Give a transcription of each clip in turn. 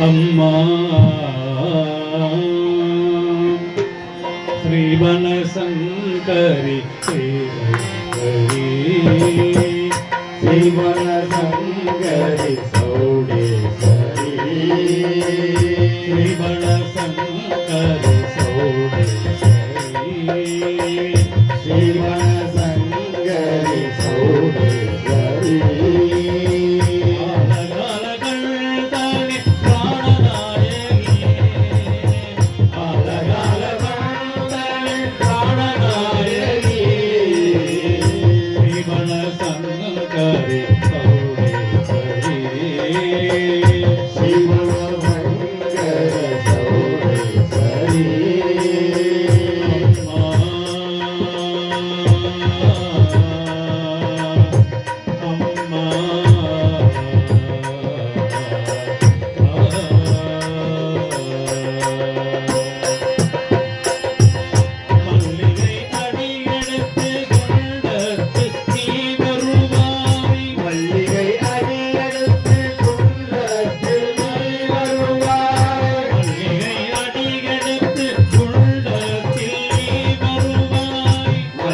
అమ్మా. శ్రీవన శంకరి శ్రీవరి శ్రీవన శంకరి సౌడే సరి శ్రీవన శంకరి సౌడే సరి శ్రీవన Yeah.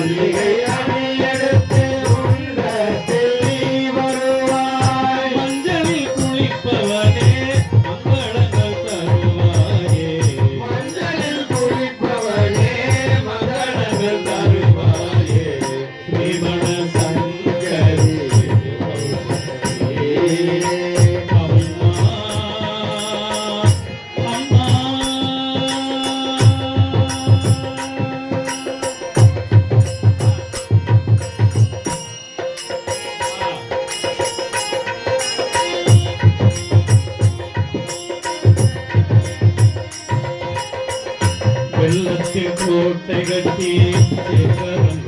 ninguém കോട്ടകത്തി ശേഖരം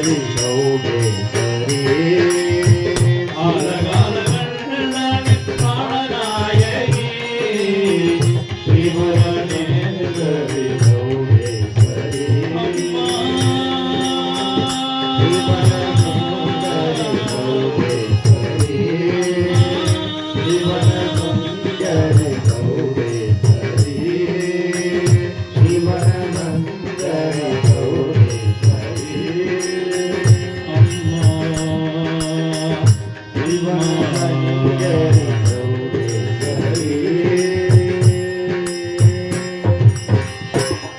Hare